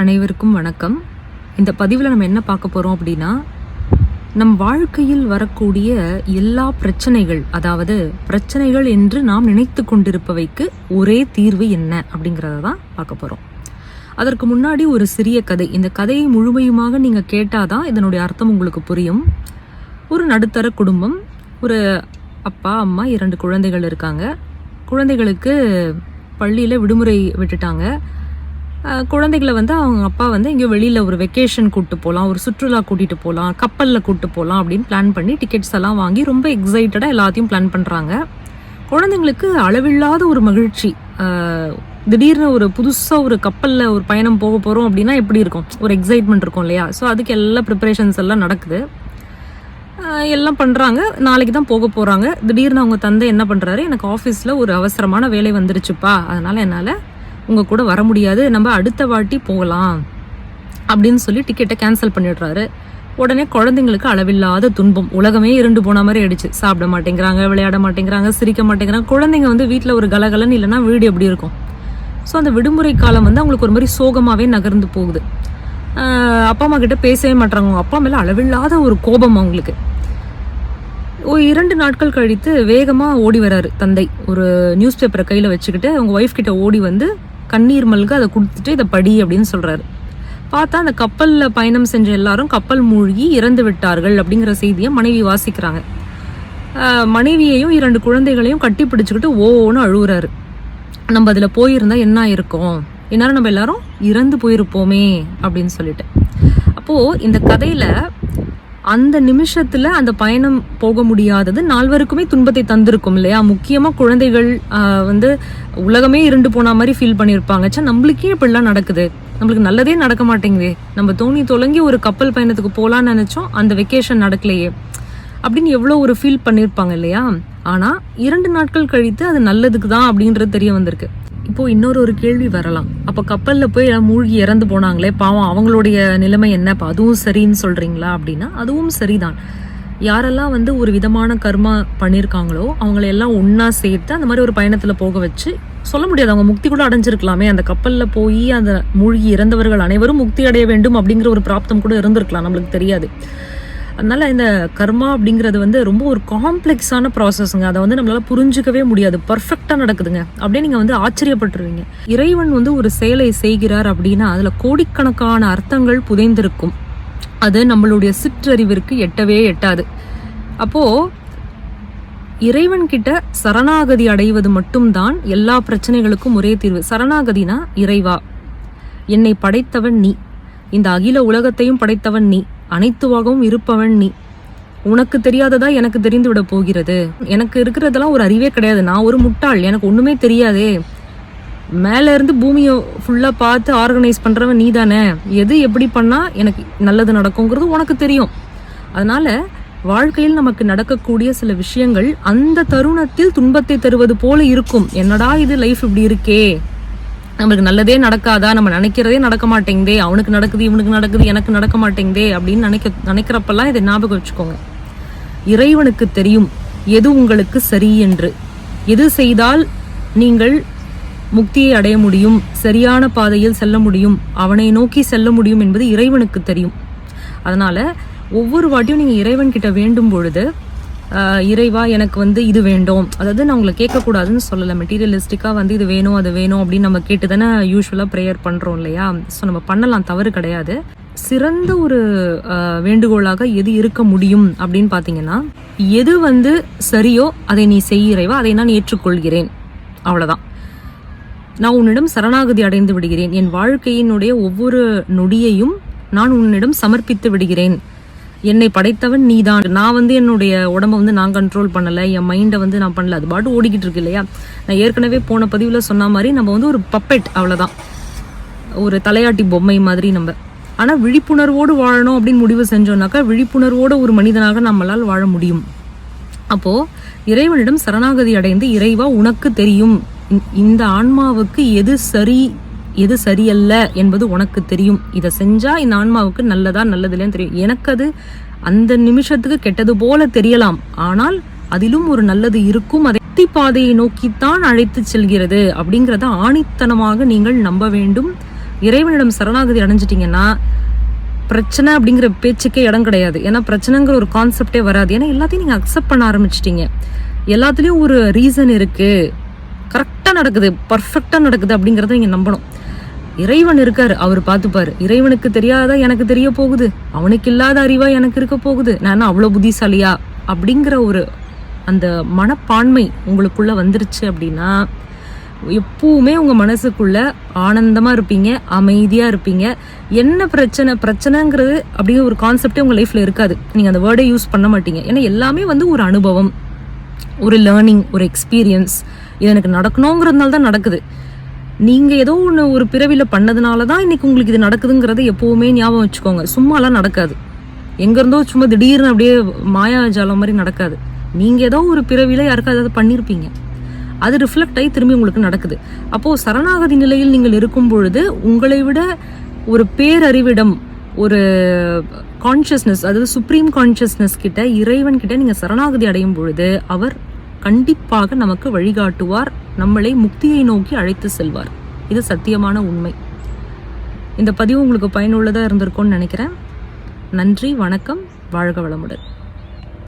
அனைவருக்கும் வணக்கம். இந்த பதிவில் நம்ம என்ன பார்க்க போகிறோம் அப்படின்னா நம் வாழ்க்கையில் வரக்கூடிய எல்லா பிரச்சனைகள் அதாவது பிரச்சனைகள் என்று நாம் நினைத்து கொண்டிருப்பவைக்கு ஒரே தீர்வு என்ன அப்படிங்கிறத தான் பார்க்க போகிறோம் அதற்கு முன்னாடி ஒரு சிறிய கதை. இந்த கதையை முழுமையுமாக நீங்கள் கேட்டால் தான் இதனுடைய அர்த்தம் உங்களுக்கு புரியும். ஒரு நடுத்தர குடும்பம் ஒரு அப்பா அம்மா இரண்டு குழந்தைகள் இருக்காங்க. குழந்தைகளுக்கு பள்ளியில் விடுமுறை விட்டுட்டாங்க. குழந்தைகளை வந்து அவங்க அப்பா வந்து எங்கேயோ வெளியில் ஒரு வெக்கேஷன் கூப்பிட்டு போகலாம் ஒரு சுற்றுலா கூட்டிகிட்டு போகலாம் கப்பலில் கூப்பிட்டு போகலாம் அப்படின்னு பிளான் பண்ணி டிக்கெட்ஸ் எல்லாம் வாங்கி ரொம்ப எக்ஸைட்டடாக எல்லாத்தையும் பிளான் பண்ணுறாங்க குழந்தைங்களுக்கு அளவில்லாத ஒரு மகிழ்ச்சி. திடீர்னு ஒரு புதுசாக ஒரு கப்பலில் ஒரு பயணம் போக போகிறோம் அப்படின்னா எப்படி இருக்கும்? ஒரு எக்ஸைட்மெண்ட் இருக்கும் இல்லையா? ஸோ அதுக்கு எல்லா ப்ரிப்பரேஷன்ஸ் எல்லாம் நடக்குது. எல்லாம் பண்ணுறாங்க நாளைக்கு தான் போக போகிறாங்க திடீர்னு அவங்க தந்தை என்ன பண்ணுறாரு எனக்கு ஆஃபீஸில் ஒரு அவசரமான வேலை வந்துருச்சுப்பா. அதனால் என்னால் உங்கள் கூட வர முடியாது நம்ம அடுத்த வாட்டி போகலாம் அப்படின்னு சொல்லி டிக்கெட்டை கேன்சல் பண்ணிடுறாரு. உடனே குழந்தைங்களுக்கு அளவில்லாத துன்பம். உலகமே இருண்டு போன மாதிரி ஆயிடுச்சு. சாப்பிட மாட்டேங்கிறாங்க விளையாட மாட்டேங்கிறாங்க சிரிக்க மாட்டேங்கிறாங்க. குழந்தைங்க வந்து வீட்டில் ஒரு கலகலன்னு இல்லைன்னா வீடு எப்படி இருக்கும்? ஸோ அந்த விடுமுறை காலம் வந்து அவங்களுக்கு ஒரு மாதிரி சோகமாகவே நகர்ந்து போகுது. அப்பா அம்மா கிட்ட பேசவே மாட்டாங்க அவங்க அப்பா மேலே அளவில்லாத ஒரு கோபம் அவங்களுக்கு. ஒரு இரண்டு நாட்கள் கழித்து வேகமாக ஓடி வராரு தந்தை. ஒரு நியூஸ் பேப்பரை கையில் வச்சுக்கிட்டு அவங்க ஒய்ஃப் கிட்ட ஓடி வந்து கண்ணீர் மல்க அதை கொடுத்துட்டு இதை படி அப்படின்னு சொல்கிறாரு பார்த்தா அந்த கப்பலில் பயணம் செஞ்ச எல்லாரும் கப்பல் மூழ்கி இறந்து விட்டார்கள் அப்படிங்கிற செய்தியை மனைவி வாசிக்கிறாங்க. மனைவியையும் இரண்டு குழந்தைகளையும் கட்டி பிடிச்சிக்கிட்டு ஓன்னு அழுகுறாரு. நம்ம அதில் போயிருந்தா என்ன இருக்கும் என்னால் நம்ம எல்லாரும் இறந்து போயிருப்போமே அப்படின்னு சொல்லிட்டு. அப்போது இந்த கதையில் அந்த நிமிஷத்துல அந்த பயணம் போக முடியாதது நால்வருக்குமே துன்பத்தை தந்திருக்கும் இல்லையா? முக்கியமா குழந்தைகள் வந்து உலகமே இருண்டு போன மாதிரி ஃபீல் பண்ணியிருப்பாங்க ச்சே நம்மளுக்கே இப்படிலாம் நடக்குது. நம்மளுக்கு நல்லதே நடக்க மாட்டேங்குதே. நம்ம தோணி தொலங்கி ஒரு கப்பல் பயணத்துக்கு போகலான்னு நினைச்சோம் அந்த வெக்கேஷன் நடக்கலையே. அப்படின்னு எவ்வளோ ஒரு ஃபீல் பண்ணியிருப்பாங்க இல்லையா? ஆனால் இரண்டு நாட்கள் கழித்து அது நல்லதுக்கு தான் அப்படின்றது தெரிய வந்திருக்கு. இப்போ இன்னொரு ஒரு கேள்வி வரலாம். அப்போ கப்பலில் போய் எல்லாம் மூழ்கி இறந்து போனாங்களே பாவம் அவங்களுடைய நிலைமை என்ன? இப்போ அதுவும் சரின்னு சொல்கிறீங்களா அப்படின்னா அதுவும் சரிதான். யாரெல்லாம் வந்து ஒரு விதமான கர்மா பண்ணியிருக்காங்களோ அவங்கள எல்லாம் ஒன்றா சேர்த்து அந்த மாதிரி ஒரு பயணத்தில் போக வச்சு சொல்ல முடியாது. அவங்க முக்தி கூட அடைஞ்சிருக்கலாமே. அந்த கப்பலில் போய் அந்த மூழ்கி இறந்தவர்கள் அனைவரும் முக்தி அடைய வேண்டும் அப்படிங்கிற ஒரு பிராப்தம் கூட இருந்திருக்கலாம் நம்மளுக்கு தெரியாது. அதனால் இந்த கர்மா அப்படிங்கிறது வந்து ரொம்ப ஒரு காம்ப்ளெக்ஸான ப்ராசஸ்ங்க அதை வந்து நம்மளால் புரிஞ்சுக்கவே முடியாது. பர்ஃபெக்டாக நடக்குதுங்க. அப்படியே நீங்கள் வந்து ஆச்சரியப்பட்டுருவீங்க. இறைவன் வந்து ஒரு செயலை செய்கிறார் அப்படின்னா அதில் கோடிக்கணக்கான அர்த்தங்கள் புதைந்திருக்கும். அது நம்மளுடைய சிற்றறிவிற்கு எட்டவே எட்டாது. அப்போ இறைவன் கிட்ட சரணாகதி அடைவது மட்டும்தான் எல்லா பிரச்சனைகளுக்கும் ஒரே தீர்வு. சரணாகதினா இறைவா. என்னை படைத்தவன் நீ. இந்த அகில உலகத்தையும் படைத்தவன் நீ. அனைத்துவாகவும் இருப்பவன் நீ. உனக்கு தெரியாததா எனக்கு தெரிந்து விட போகிறது? எனக்கு இருக்கிறதெல்லாம் ஒரு அறிவே கிடையாது. நான் ஒரு முட்டாள். எனக்கு ஒண்ணுமே தெரியாதே. மேலே இருந்து பூமியை ஃபுல்லாக பார்த்து ஆர்கனைஸ் பண்ணுறவன் நீ தானே எது எப்படி பண்ணால் எனக்கு நல்லது நடக்குங்கிறது உனக்கு தெரியும். அதனால வாழ்க்கையில் நமக்கு நடக்கக்கூடிய சில விஷயங்கள் அந்த தருணத்தில் துன்பத்தை தருவது போல இருக்கும். என்னடா இது லைஃப் இப்படி இருக்கே? நம்மளுக்கு நல்லதே நடக்காதா? நம்ம நினைக்கிறதே நடக்க மாட்டேங்குதே. அவனுக்கு நடக்குது இவனுக்கு நடக்குது எனக்கு நடக்க மாட்டேங்குதே அப்படின்னு நினைக்க நினைக்கிறப்பெல்லாம் இதை ஞாபகம் வச்சுக்கோங்க. இறைவனுக்கு தெரியும் எது உங்களுக்கு சரி என்று. எது செய்தால் நீங்கள் முக்தியை அடைய முடியும் சரியான பாதையில் செல்ல முடியும் அவனை நோக்கி செல்ல முடியும் என்பது இறைவனுக்கு தெரியும். அதனால ஒவ்வொரு வாட்டியும் நீங்கள் இறைவன் கிட்ட வேண்டும் பொழுது இறைவா எனக்கு வந்து இது வேண்டும். அதாவது நான் உங்களை கேட்கக்கூடாதுன்னு சொல்லலை. மெட்டீரியலிஸ்டிக்காக வந்து இது வேணும் அது வேணும் அப்படின்னு நம்ம கேட்டு தானே யூஸ்வலாக ப்ரேயர் பண்ணுறோம் இல்லையா? ஸோ நம்ம பண்ணலாம் தவறு கிடையாது. சிறந்த ஒரு வேண்டுகோளாக எது இருக்க முடியும் அப்படின்னு பார்த்தீங்கன்னா எது வந்து சரியோ அதை நீ செய் அதை நான் ஏற்றுக்கொள்கிறேன். அவ்வளோதான் நான் உன்னிடம் சரணாகதி அடைந்து விடுகிறேன். என் வாழ்க்கையினுடைய ஒவ்வொரு நொடியையும் நான் உன்னிடம் சமர்ப்பித்து விடுகிறேன். என்னை படைத்தவன் நீதான். நான் வந்து என்னுடைய உடம்ப வந்து நான் கண்ட்ரோல் பண்ணலை. என் மைண்டை வந்து நான் பண்ணல. அது பாட்டு ஓடிக்கிட்டு இருக்கு இல்லையா? நான் ஏற்கனவே போன பதிவில் சொன்ன மாதிரி நம்ம வந்து ஒரு பப்பெட் அவ்வளோதான் ஒரு தலையாட்டி பொம்மை மாதிரி நம்ம. ஆனால் விழிப்புணர்வோடு வாழணும் அப்படின்னு முடிவு செஞ்சோம்னாக்கா விழிப்புணர்வோடு ஒரு மனிதனாக நம்மளால் வாழ முடியும். அப்போ இறைவனிடம் சரணாகதி அடைந்து இறைவா உனக்கு தெரியும். இந்த ஆன்மாவுக்கு எது சரி எது சரியல்ல என்பது உனக்கு தெரியும். இதை செஞ்சா இந்த ஆன்மாவுக்கு நல்லதா நல்லதில்லைன்னு தெரியும். எனக்கு அது அந்த நிமிஷத்துக்கு கெட்டது போல தெரியலாம். ஆனால் அதிலும் ஒரு நல்லது இருக்கும். அதை முக்தி பாதையை நோக்கித்தான் அழைத்து செல்கிறது. அப்படிங்கிறத ஆணித்தனமாக நீங்கள் நம்ப வேண்டும். இறைவனிடம் சரணாகதி அடைஞ்சிட்டிங்கன்னா பிரச்சனை அப்படிங்கிற பேச்சுக்கே இடம் கிடையாது. ஏன்னா பிரச்சனைங்கிற ஒரு கான்செப்டே வராது. ஏன்னா எல்லாத்தையும் நீங்கள் அக்செப்ட் பண்ண ஆரம்பிச்சிட்டீங்க. எல்லாத்துலேயும் ஒரு ரீசன் இருக்குது கரெக்டாக நடக்குது பர்ஃபெக்டாக நடக்குது அப்படிங்கிறத நீங்கள் நம்பணும். இறைவன் இருக்காரு அவர் பார்த்துப்பாரு. இறைவனுக்கு தெரியாத எனக்கு தெரிய போகுது? அவனுக்கு இல்லாத அறிவா எனக்கு இருக்க போகுது? நான் அவ்வளோ புத்திசாலியா? அப்படிங்கிற ஒரு அந்த மனப்பான்மை உங்களுக்குள்ள வந்துருச்சு அப்படின்னா எப்பவுமே உங்க மனசுக்குள்ள ஆனந்தமா இருப்பீங்க அமைதியா இருப்பீங்க. என்ன பிரச்சனை? பிரச்சனைங்கிறது அப்படிங்கிற ஒரு கான்செப்டே உங்க லைஃப்ல இருக்காது. நீங்க அந்த வேர்டை யூஸ் பண்ண மாட்டீங்க. ஏன்னா எல்லாமே வந்து ஒரு அனுபவம் ஒரு லேர்னிங் ஒரு எக்ஸ்பீரியன்ஸ் இது எனக்கு நடக்கணுங்கிறதுனால தான் நடக்குது. நீங்கள் ஏதோ ஒன்று ஒரு பிறவியில் பண்ணதுனால தான் இன்னைக்கு உங்களுக்கு இது நடக்குதுங்கிறத எப்போவுமே ஞாபகம் வச்சுக்கோங்க. சும்மாலாம் நடக்காது. எங்கேருந்தோ சும்மா திடீர்னு அப்படியே மாயாஜாலம் மாதிரி நடக்காது. நீங்கள் ஏதோ ஒரு பிறவியில் யாருக்கா ஏதாவது பண்ணியிருப்பீங்க அது ரிஃப்ளெக்ட் ஆகி திரும்பி உங்களுக்கு நடக்குது. அப்போது சரணாகதி நிலையில் நீங்கள் இருக்கும் பொழுது உங்களை விட ஒரு பேரறிவிடம் ஒரு கான்ஷியஸ்னஸ் அதாவது சுப்ரீம் கான்ஷியஸ்னஸ் கிட்ட இறைவன் கிட்ட நீங்கள் சரணாகதி அடையும் பொழுது அவர் கண்டிப்பாக நமக்கு வழிகாட்டுவார் நம்மளை முக்தியை நோக்கி அழைத்து செல்வார். இது சத்தியமான உண்மை. இந்த பதிவு உங்களுக்கு பயனுள்ளதாக இருந்திருக்கும்னு நினைக்கிறேன். நன்றி வணக்கம் வாழ்க வளமுடன்.